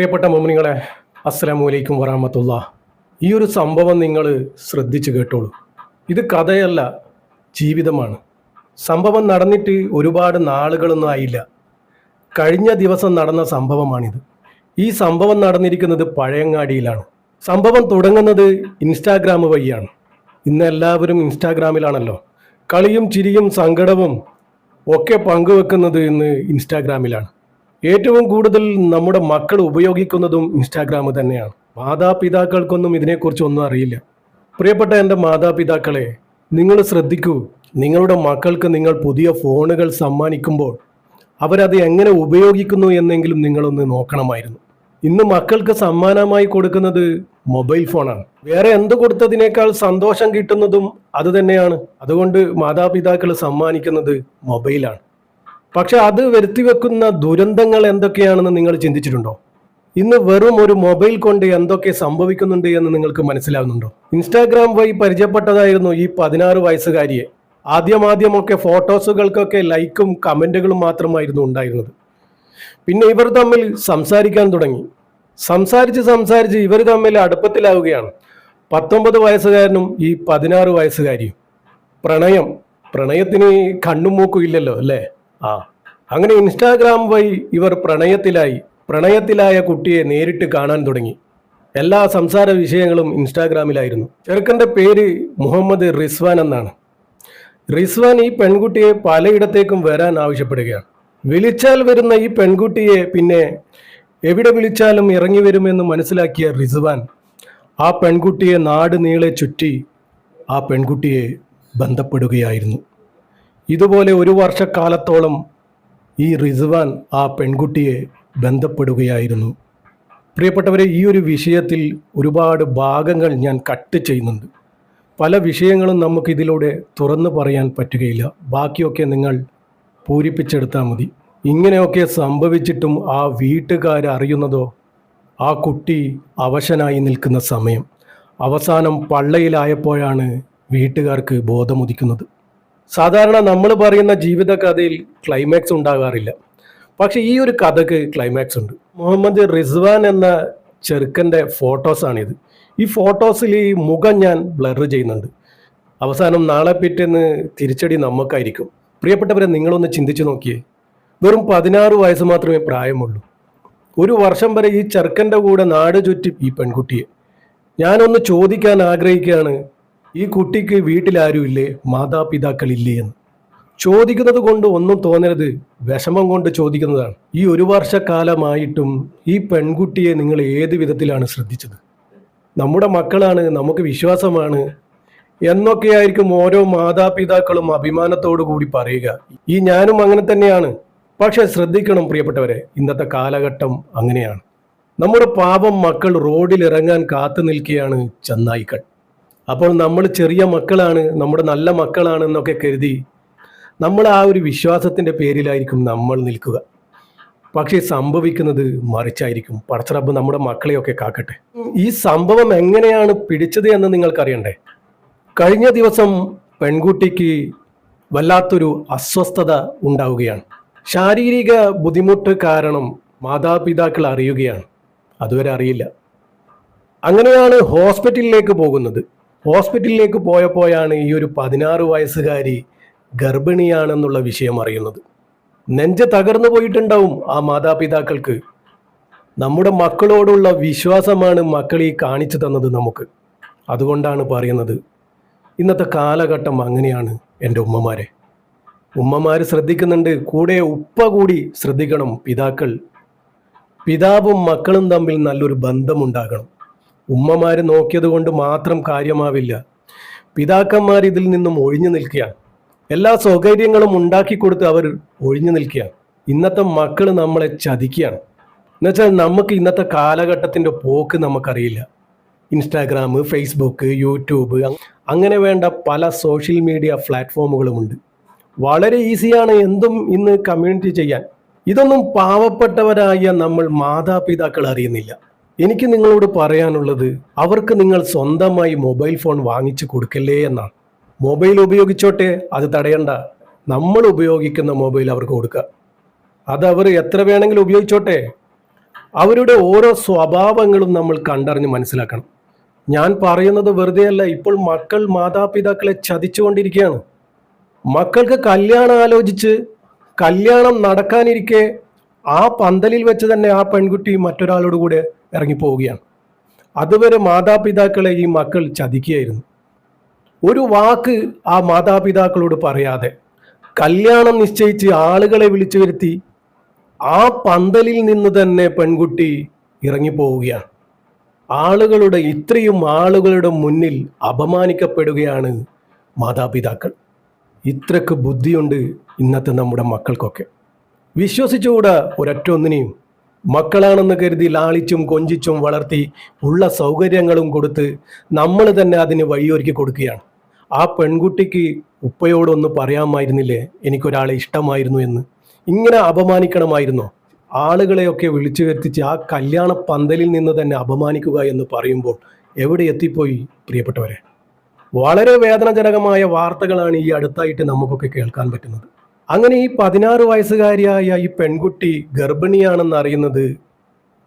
പ്രിയപ്പെട്ട മോമിനികളെ അസ്സലാമു അലൈക്കും വറാമത്തുള്ള ഈ ഒരു സംഭവം നിങ്ങൾ ശ്രദ്ധിച്ചു കേട്ടോളൂ. ഇത് കഥയല്ല ജീവിതമാണ്. സംഭവം നടന്നിട്ട് ഒരുപാട് നാളുകളൊന്നും ആയില്ല. കഴിഞ്ഞ ദിവസം നടന്ന സംഭവമാണിത്. ഈ സംഭവം നടന്നിരിക്കുന്നത് പഴയങ്ങാടിയിലാണ്. സംഭവം തുടങ്ങുന്നത് ഇൻസ്റ്റാഗ്രാം വഴിയാണ്. ഇന്ന് എല്ലാവരും ഇൻസ്റ്റാഗ്രാമിലാണല്ലോ. കളിയും ചിരിയും സങ്കടവും ഒക്കെ പങ്കുവെക്കുന്നത് ഇന്ന് ഇൻസ്റ്റാഗ്രാമിലാണ്. ഏറ്റവും കൂടുതൽ നമ്മുടെ മക്കൾ ഉപയോഗിക്കുന്നതും ഇൻസ്റ്റാഗ്രാം തന്നെയാണ്. മാതാപിതാക്കൾക്കൊന്നും ഇതിനെക്കുറിച്ച് ഒന്നും അറിയില്ല. പ്രിയപ്പെട്ട എന്റെ മാതാപിതാക്കളെ നിങ്ങൾ ശ്രദ്ധിക്കൂ നിങ്ങളുടെ മക്കൾക്ക് നിങ്ങൾ പുതിയ ഫോണുകൾ സമ്മാനിക്കുമ്പോൾ അവരത് എങ്ങനെ ഉപയോഗിക്കുന്നു എന്നെങ്കിലും നിങ്ങളൊന്ന് നോക്കണമായിരുന്നു. ഇന്ന് മക്കൾക്ക് സമ്മാനമായി കൊടുക്കുന്നത് മൊബൈൽ ഫോണാണ്. വേറെ എന്ത് കൊടുത്തതിനേക്കാൾ സന്തോഷം കിട്ടുന്നതും അത് തന്നെയാണ്. അതുകൊണ്ട് മാതാപിതാക്കൾ സമ്മാനിക്കുന്നത് മൊബൈലാണ്. പക്ഷെ അത് വരുത്തി വെക്കുന്ന ദുരന്തങ്ങൾ എന്തൊക്കെയാണെന്ന് നിങ്ങൾ ചിന്തിച്ചിട്ടുണ്ടോ? ഇന്ന് വെറും ഒരു മൊബൈൽ കൊണ്ട് എന്തൊക്കെ സംഭവിക്കുന്നുണ്ട് എന്ന് നിങ്ങൾക്ക് മനസ്സിലാവുന്നുണ്ടോ? ഇൻസ്റ്റാഗ്രാം വഴി പരിചയപ്പെട്ടതായിരുന്നു ഈ പതിനാറ് വയസ്സുകാരിയെ. ആദ്യമാദ്യമൊക്കെ ഫോട്ടോസുകൾക്കൊക്കെ ലൈക്കും കമന്റുകളും മാത്രമായിരുന്നു ഉണ്ടായിരുന്നത്. പിന്നെ ഇവർ തമ്മിൽ സംസാരിക്കാൻ തുടങ്ങി. സംസാരിച്ച് സംസാരിച്ച് ഇവർ തമ്മിൽ അടുപ്പത്തിലാവുകയാണ്. പത്തൊമ്പത് വയസ്സുകാരനും ഈ പതിനാറ് വയസ്സുകാരിയും. പ്രണയം. പ്രണയത്തിന് കണ്ണും മൂക്കും ഇല്ലല്ലോ അല്ലേ? ആ. അങ്ങനെ ഇൻസ്റ്റാഗ്രാം വഴി ഇവർ പ്രണയത്തിലായി. പ്രണയത്തിലായ കുട്ടിയെ നേരിട്ട് കാണാൻ തുടങ്ങി. എല്ലാ സംസാര വിഷയങ്ങളും ഇൻസ്റ്റാഗ്രാമിലായിരുന്നു. ചെറുക്കന്റെ പേര് മുഹമ്മദ് റിസ്വാൻ എന്നാണ്. റിസ്വാൻ ഈ പെൺകുട്ടിയെ പലയിടത്തേക്കും വരാൻ ആവശ്യപ്പെടുകയാണ്. വിളിച്ചാൽ വരുന്ന ഈ പെൺകുട്ടിയെ പിന്നെ എവിടെ വിളിച്ചാലും ഇറങ്ങി വരുമെന്ന് മനസ്സിലാക്കിയ റിസ്വാൻ ആ പെൺകുട്ടിയെ നാട് നീളെ ചുറ്റി ആ പെൺകുട്ടിയെ ബന്ധപ്പെടുകയായിരുന്നു. ഇതുപോലെ ഒരു വർഷക്കാലത്തോളം ഈ റിസ്വാൻ ആ പെൺകുട്ടിയെ ബന്ധപ്പെടുകയായിരുന്നു. പ്രിയപ്പെട്ടവരെ ഈ ഒരു വിഷയത്തിൽ ഒരുപാട് ഭാഗങ്ങൾ ഞാൻ കട്ട് ചെയ്യുന്നുണ്ട്. പല വിഷയങ്ങളും നമുക്ക് ഇതിലൂടെ തുറന്നു പറയാൻ പറ്റുകയില്ല. ബാക്കിയൊക്കെ നിങ്ങൾ പൂരിപ്പിച്ചെടുത്താൽ മതി. ഇങ്ങനെയൊക്കെ സംഭവിച്ചിട്ടും ആ വീട്ടുകാർ അറിയുന്നതോ ആ കുട്ടി അവശനായി നിൽക്കുന്ന സമയം. അവസാനം പള്ളയിലായപ്പോഴാണ് വീട്ടുകാർക്ക് ബോധമുദിക്കുന്നത്. സാധാരണ നമ്മൾ പറയുന്ന ജീവിത കഥയിൽ ക്ലൈമാക്സ് ഉണ്ടാകാറില്ല. പക്ഷേ ഈ ഒരു കഥക്ക് ക്ലൈമാക്സ് ഉണ്ട്. മുഹമ്മദ് റിസ്വാൻ എന്ന ചെറുക്കന്റെ ഫോട്ടോസാണിത്. ഈ ഫോട്ടോസിൽ ഈ മുഖം ഞാൻ ബ്ലർ ചെയ്യുന്നുണ്ട്. അവസാനം നാളെ പിറ്റേന്ന് തിരിച്ചടി നമുക്കായിരിക്കും. പ്രിയപ്പെട്ടവരെ നിങ്ങളൊന്ന് ചിന്തിച്ചു നോക്കിയേ. വെറും പതിനാറ് വയസ്സ് മാത്രമേ പ്രായമുള്ളൂ. ഒരു വർഷം വരെ ഈ ചെറുക്കന്റെ കൂടെ നാട് ചുറ്റി ഈ പെൺകുട്ടിയെ. ഞാനൊന്ന് ചോദിക്കാൻ ആഗ്രഹിക്കുകയാണ് ഈ കുട്ടിക്ക് വീട്ടിലാരുമില്ലേ? മാതാപിതാക്കളില്ലേ എന്ന്. ചോദിക്കുന്നത് കൊണ്ട് ഒന്നും തോന്നരുത്. വിഷമം കൊണ്ട് ചോദിക്കുന്നതാണ്. ഈ ഒരു വർഷക്കാലമായിട്ടും ഈ പെൺകുട്ടിയെ നിങ്ങൾ ഏത് വിധത്തിലാണ് ശ്രദ്ധിച്ചത്? നമ്മുടെ മക്കളാണ് നമുക്ക് വിശ്വാസമാണ് എന്നൊക്കെയായിരിക്കും ഓരോ മാതാപിതാക്കളും അഭിമാനത്തോടു കൂടി പറയുക. ഈ ഞാനും അങ്ങനെ തന്നെയാണ്. പക്ഷെ ശ്രദ്ധിക്കണം പ്രിയപ്പെട്ടവരെ ഇന്നത്തെ കാലഘട്ടം അങ്ങനെയാണ്. നമ്മുടെ പാപം മക്കൾ റോഡിൽ ഇറങ്ങാൻ കാത്തു നിൽക്കുകയാണ് ചെന്നായിക്കൾ അപ്പോൾ നമ്മൾ ചെറിയ മക്കളാണ് നമ്മുടെ നല്ല മക്കളാണ് എന്നൊക്കെ കരുതി നമ്മൾ ആ ഒരു വിശ്വാസത്തിന്റെ പേരിലായിരിക്കും നമ്മൾ നിൽക്കുക. പക്ഷേ സംഭവിക്കുന്നത് മറിച്ചായിരിക്കും. പടച്ചറബ് നമ്മുടെ മക്കളെയൊക്കെ കാക്കട്ടെ. ഈ സംഭവം എങ്ങനെയാണ് പിടിച്ചത് എന്ന് നിങ്ങൾക്കറിയണ്ടേ? കഴിഞ്ഞ ദിവസം പെൺകുട്ടിക്ക് വല്ലാത്തൊരു അസ്വസ്ഥത ഉണ്ടാവുകയാണ്. ശാരീരിക ബുദ്ധിമുട്ട് കാരണം മാതാപിതാക്കൾ അറിയുകയാണ്. അതുവരെ അറിയില്ല. അങ്ങനെയാണ് ഹോസ്പിറ്റലിലേക്ക് പോകുന്നത്. ഹോസ്പിറ്റലിലേക്ക് പോയപ്പോഴാണ് ഈ ഒരു പതിനാറ് വയസ്സുകാരി ഗർഭിണിയാണെന്നുള്ള വിഷയം അറിയുന്നത്. നെഞ്ച് തകർന്നു പോയിട്ടുണ്ടാവും ആ മാതാപിതാക്കൾക്ക്. നമ്മുടെ മക്കളോടുള്ള വിശ്വാസമാണ് മക്കൾ ഈ കാണിച്ചു തന്നത് നമുക്ക്. അതുകൊണ്ടാണ് പറയുന്നത് ഇന്നത്തെ കാലഘട്ടം അങ്ങനെയാണ് എന്റെ ഉമ്മമാരെ. ഉമ്മമാർ ശ്രദ്ധിക്കുന്നുണ്ട് കൂടെ ഉപ്പ കൂടി ശ്രദ്ധിക്കണം പിതാക്കൾ. പിതാവും മക്കളും തമ്മിൽ നല്ലൊരു ബന്ധമുണ്ടാകണം. ഉമ്മമാർ നോക്കിയത് കൊണ്ട് മാത്രം കാര്യമാവില്ല. പിതാക്കന്മാർ ഇതിൽ നിന്നും ഒഴിഞ്ഞു നിൽക്കുകയാണ്. എല്ലാ സൗകര്യങ്ങളും ഉണ്ടാക്കി കൊടുത്ത് അവർ ഒഴിഞ്ഞു നിൽക്കുകയാണ്. ഇന്നത്തെ മക്കൾ നമ്മളെ ചതിക്കുകയാണ്. എന്നുവെച്ചാൽ നമുക്ക് ഇന്നത്തെ കാലഘട്ടത്തിന്റെ പോക്ക് നമുക്കറിയില്ല. ഇൻസ്റ്റാഗ്രാം ഫേസ്ബുക്ക് യൂട്യൂബ് അങ്ങനെ വേണ്ട പല സോഷ്യൽ മീഡിയ പ്ലാറ്റ്ഫോമുകളുമുണ്ട് വളരെ ഈസിയാണ് എന്തും ഇന്ന് കമ്മ്യൂണിറ്റി ചെയ്യാൻ. ഇതൊന്നും പാവപ്പെട്ടവരായ നമ്മൾ മാതാപിതാക്കൾ അറിയുന്നില്ല. എനിക്ക് നിങ്ങളോട് പറയാനുള്ളത് അവർക്ക് നിങ്ങൾ സ്വന്തമായി മൊബൈൽ ഫോൺ വാങ്ങിച്ചു കൊടുക്കല്ലേ എന്നാണ് മൊബൈൽ ഉപയോഗിച്ചോട്ടെ അത് തടയണ്ട. നമ്മൾ ഉപയോഗിക്കുന്ന മൊബൈൽ അവർക്ക് കൊടുക്കുക അത് അവർ എത്ര വേണമെങ്കിലും ഉപയോഗിച്ചോട്ടെ. അവരുടെ ഓരോ സ്വഭാവങ്ങളും നമ്മൾ കണ്ടറിഞ്ഞ് മനസ്സിലാക്കണം. ഞാൻ പറയുന്നത് വെറുതെയല്ല ഇപ്പോൾ മക്കൾ മാതാപിതാക്കളെ ചതിച്ചുകൊണ്ടിരിക്കുകയാണ്. മക്കൾക്ക് കല്യാണം ആലോചിച്ച് കല്യാണം നടക്കാനിരിക്കെ ആ പന്തലിൽ വെച്ച് തന്നെ ആ പെൺകുട്ടി മറ്റൊരാളോട് കൂടെ ഇറങ്ങിപ്പോവുകയാണ്. അതുവരെ മാതാപിതാക്കളെ ഈ മക്കൾ ചതിക്കുകയായിരുന്നു. ഒരു വാക്ക് ആ മാതാപിതാക്കളോട് പറയാതെ കല്യാണം നിശ്ചയിച്ച് ആളുകളെ വിളിച്ചു വരുത്തി ആ പന്തലിൽ നിന്ന് തന്നെ പെൺകുട്ടി ഇറങ്ങിപ്പോവുകയാണ്. ആളുകളുടെ ഇത്രയും ആളുകളുടെ മുന്നിൽ അപമാനിക്കപ്പെടുകയാണ് മാതാപിതാക്കൾ. ഇത്രക്ക് ബുദ്ധിയുണ്ട് ഇന്നത്തെ നമ്മുടെ മക്കൾക്കൊക്കെ. വിശ്വസിച്ചുകൂടാ ഒരൊറ്റ ഒന്നിനെയും മക്കളാണെന്ന് കരുതി ലാളിച്ചും കൊഞ്ചിച്ചും വളർത്തി ഉള്ള സൗകര്യങ്ങളും കൊടുത്ത് നമ്മൾ തന്നെ അതിന് വഴിയൊരുക്കി കൊടുക്കുകയാണ്. ആ പെൺകുട്ടിക്ക് ഉപ്പയോടൊന്ന് പറയാമായിരുന്നില്ലേ? എനിക്കൊരാളെ ഇഷ്ടമായിരുന്നു എന്ന്. ഇങ്ങനെ അപമാനിക്കണമായിരുന്നോ? ആളുകളെയൊക്കെ വിളിച്ചു വരുത്തിച്ച് ആ കല്യാണ പന്തലിൽ നിന്ന് തന്നെ അപമാനിക്കുക എന്ന് പറയുമ്പോൾ എവിടെ എത്തിപ്പോയി പ്രിയപ്പെട്ടവരെ? വളരെ വേദനാജനകമായ വാർത്തകളാണ് ഈ അടുത്തായിട്ട് നമുക്കൊക്കെ കേൾക്കാൻ പറ്റുന്നത്. അങ്ങനെ ഈ പതിനാറ് വയസ്സുകാരിയായ ഈ പെൺകുട്ടി ഗർഭിണിയാണെന്ന് അറിയുന്നത്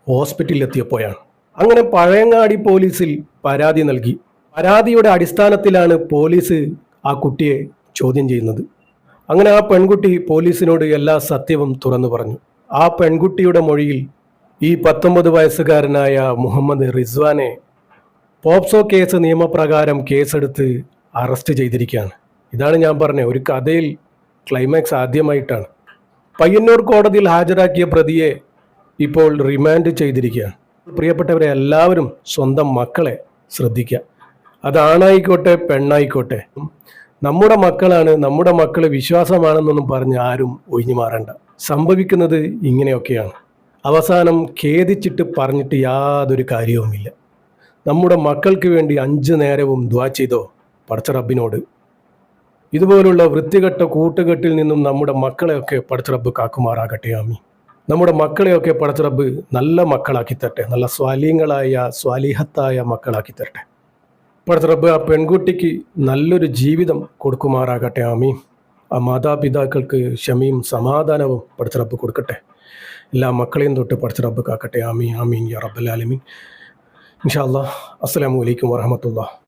ഹോസ്പിറ്റലിലെത്തിയപ്പോഴാണ്. അങ്ങനെ പഴയങ്ങാടി പോലീസിൽ പരാതി നൽകി. പരാതിയുടെ അടിസ്ഥാനത്തിലാണ് പോലീസ് ആ കുട്ടിയെ ചോദ്യം ചെയ്യുന്നത്. അങ്ങനെ ആ പെൺകുട്ടി പോലീസിനോട് എല്ലാ സത്യവും തുറന്നു പറഞ്ഞു. ആ പെൺകുട്ടിയുടെ മൊഴിയിൽ ഈ പത്തൊമ്പത് വയസ്സുകാരനായ മുഹമ്മദ് റിസ്വാനെ പോപ്സോ കേസ് നിയമപ്രകാരം കേസെടുത്ത് അറസ്റ്റ് ചെയ്തിരിക്കുകയാണ്. ഇതാണ് ഞാൻ പറഞ്ഞത്. ഒരു കഥയിൽ ക്ലൈമാക്സ് ആദ്യമായിട്ടാണ്. പയ്യന്നൂർ കോടതിയിൽ ഹാജരാക്കിയ പ്രതിയെ ഇപ്പോൾ റിമാൻഡ് ചെയ്തിരിക്കുകയാണ്. പ്രിയപ്പെട്ടവരെ എല്ലാവരും സ്വന്തം മക്കളെ ശ്രദ്ധിക്കുക. അതാണായിക്കോട്ടെ പെണ്ണായിക്കോട്ടെ. നമ്മുടെ മക്കളാണ് നമ്മുടെ മക്കൾ വിശ്വാസമാണെന്നൊന്നും പറഞ്ഞ് ആരും ഒഴിഞ്ഞു മാറണ്ട. സംഭവിക്കുന്നത് ഇങ്ങനെയൊക്കെയാണ്. അവസാനം ഖേദിച്ചിട്ട് പറഞ്ഞിട്ട് യാതൊരു കാര്യവുമില്ല. നമ്മുടെ മക്കൾക്ക് വേണ്ടി അഞ്ചു നേരവും ദ്വാ ചെയ്തോ പടച്ച റബ്ബിനോട് ഇതുപോലുള്ള വൃത്തികെട്ട കൂട്ടുകെട്ടിൽ നിന്നും നമ്മുടെ മക്കളെയൊക്കെ പടച്ചിറബ് കാക്കുമാറാകട്ടെ ആമി നമ്മുടെ മക്കളെയൊക്കെ പടച്ചിറബ് നല്ല മക്കളാക്കി തരട്ടെ നല്ല സ്വാലീങ്ങളായ സ്വാലിഹത്തായ മക്കളാക്കി തരട്ടെ. പടച്ചിറബ് ആ പെൺകുട്ടിക്ക് നല്ലൊരു ജീവിതം കൊടുക്കുമാറാകട്ടെ ആമി ആ മാതാപിതാക്കൾക്ക് ക്ഷമയും സമാധാനവും പടച്ചിറബ് കൊടുക്കട്ടെ. എല്ലാ മക്കളെയും തൊട്ട് പടച്ചിറബ് കാക്കട്ടെ ആമി ആമീൻ യാ റബ്ബൽ ആലമീൻ. ഇൻഷാ അല്ലാ അസ്സലാമു അലൈക്കും വറഹമത്തുള്ള